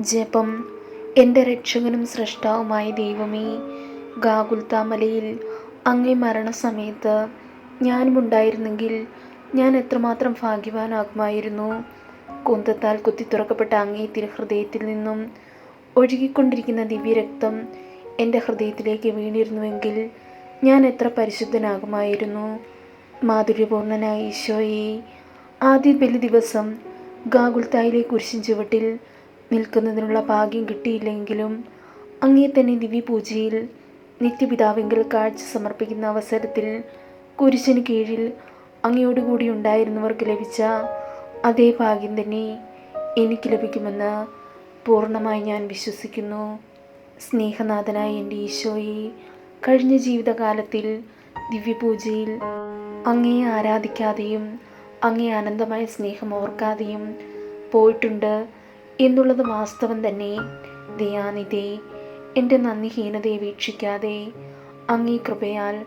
ജപം എന്റെ രക്ഷകനും സൃഷ്ടാവുമായ ദൈവമേ ഗാകുൽത്താമലയിൽ അങ്ങേ മരണസമയത്ത് ഞാനുമുണ്ടായിരുന്നെങ്കിൽ ഞാൻ എത്രമാത്രം ഭാഗ്യവാനാകുമായിരുന്നു. കുന്തത്താൽ കുത്തി തുറക്കപ്പെട്ട അങ്ങേ തിരുഹൃദയത്തിൽ നിന്നും ഒഴുകിക്കൊണ്ടിരിക്കുന്ന ദിവ്യരക്തം എന്റെ ഹൃദയത്തിലേക്ക് വീണിരുന്നുവെങ്കിൽ ഞാൻ എത്ര പരിശുദ്ധനാകുമായിരുന്നു. മാധുര്യപൂർണനായ ഈശോയെ ആദ്യ ബലി ദിവസം ഗാഗുൽത്തായിലെ കുരിശിൻ ചുവട്ടിൽ നിൽക്കുന്നതിനുള്ള ഭാഗ്യം കിട്ടിയില്ലെങ്കിലും അങ്ങേ തന്നെ ദിവ്യപൂജയിൽ നിത്യപിതാവെങ്കിൽ കാഴ്ച സമർപ്പിക്കുന്ന അവസരത്തിൽ കുരിശിന് കീഴിൽ അങ്ങയോടുകൂടി ഉണ്ടായിരുന്നവർക്ക് ലഭിച്ച അതേ ഭാഗ്യം തന്നെ എനിക്ക് ലഭിക്കുമെന്ന് പൂർണമായി ഞാൻ വിശ്വസിക്കുന്നു. സ്നേഹനാഥനായ എന്റെ ഈശോയെ കഴിഞ്ഞ ജീവിതകാലത്തിൽ ദിവ്യപൂജയിൽ അങ്ങയെ ആരാധിക്കാതെയും അങ്ങേ അനന്തമായ സ്നേഹം ഓർക്കാതെയും പോയിട്ടുണ്ട്. എന്നുള്ളത് വാസ്തവം തന്നെ. ദയാനിധി എന്റെ നന്ദിഹീനതയെ വീക്ഷിക്കാതെ അങ്ങേ കൃപയാൽ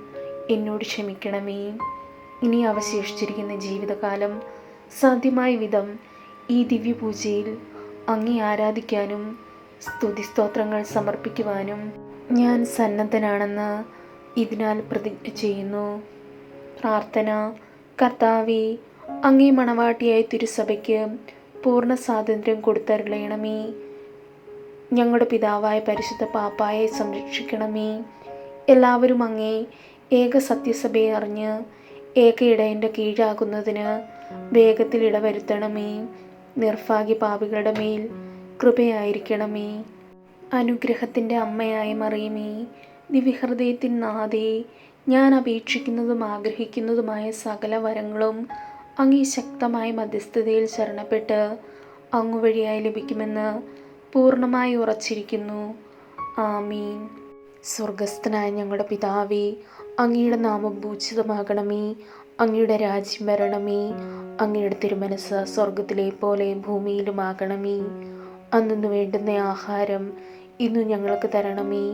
എന്നോട് ക്ഷമിക്കണമേ. ഇനി അവശേഷിച്ചിരിക്കുന്ന ജീവിതകാലം സാധ്യമായ വിധം ഈ ദിവ്യപൂജയിൽ അങ്ങേ ആരാധിക്കാനും സ്തുതി സ്തോത്രങ്ങൾ സമർപ്പിക്കുവാനും ഞാൻ സന്നദ്ധനാണെന്ന് ഇതിനാൽ പ്രതിജ്ഞ ചെയ്യുന്നു. പ്രാർത്ഥന കർത്താവെ അങ്ങേ മണവാട്ടിയായ തിരുസഭയ്ക്ക് പൂർണ സ്വാതന്ത്ര്യം കൊടുത്തരുളയണമേ ഞങ്ങളുടെ പിതാവായ പരിശുദ്ധ പാപ്പായെ സംരക്ഷിക്കണമേ. എല്ലാവരും അങ്ങേ ഏക സത്യസഭയെ അറിഞ്ഞ് ഏക ഇടയന്റെ കീഴാകുന്നതിന് വേഗത്തിൽ ഇടവരുത്തണമേ. നിർഭാഗ്യ പാപികളുടെ മേൽ കൃപയായിരിക്കണമേ. അനുഗ്രഹത്തിന്റെ അമ്മയായ മറിയമേ ദിവ്യഹൃദയത്തിൻ നാഥേ ഞാൻ അപേക്ഷിക്കുന്നതും ആഗ്രഹിക്കുന്നതുമായ സകല വരങ്ങളും അങ്ങേ ശക്തമായ മധ്യസ്ഥതയിൽ ശരണപ്പെട്ട് അങ്ങു വഴിയായി ലഭിക്കുമെന്ന് പൂർണമായി ഉറച്ചിരിക്കുന്നു. ആമീൻ. സ്വർഗസ്ഥനായ ഞങ്ങളുടെ പിതാവേ അങ്ങയുടെ നാമം ഭൂഷിതമാകണമേ അങ്ങയുടെ രാജ്യം വരണമേ അങ്ങയുടെ തിരുമനസ് സ്വർഗത്തിലെ പോലെ ഭൂമിയിലുമാകണമേ. അന്നു വേണ്ടുന്ന ആഹാരം ഇന്നു ഞങ്ങൾക്ക് തരണമേ.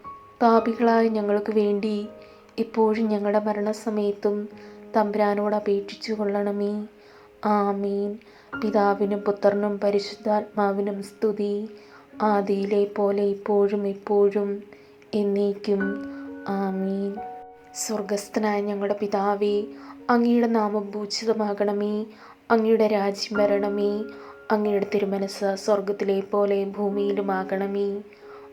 പാപികളായ ഞങ്ങൾക്ക് വേണ്ടി ഇപ്പോഴും ഞങ്ങളുടെ മരണസമയത്തും തമ്പുരാനോട് അപേക്ഷിച്ചു കൊള്ളണമേ. ആമീൻ. പിതാവിനും പുത്രനും പരിശുദ്ധാത്മാവിനും സ്തുതി. ആദിയിലെ പോലെ ഇപ്പോഴും ഇപ്പോഴും എന്നേക്കും. ആമീൻ. സ്വർഗസ്ഥനായ ഞങ്ങളുടെ പിതാവേ അങ്ങയുടെ നാമം ഭൂഷിതമാകണമേ അങ്ങയുടെ രാജ്യം വരണമേ. അങ്ങയുടെ തിരുമനസ് സ്വർഗത്തിലെ പോലെ ഭൂമിയിലുമാകണമേ.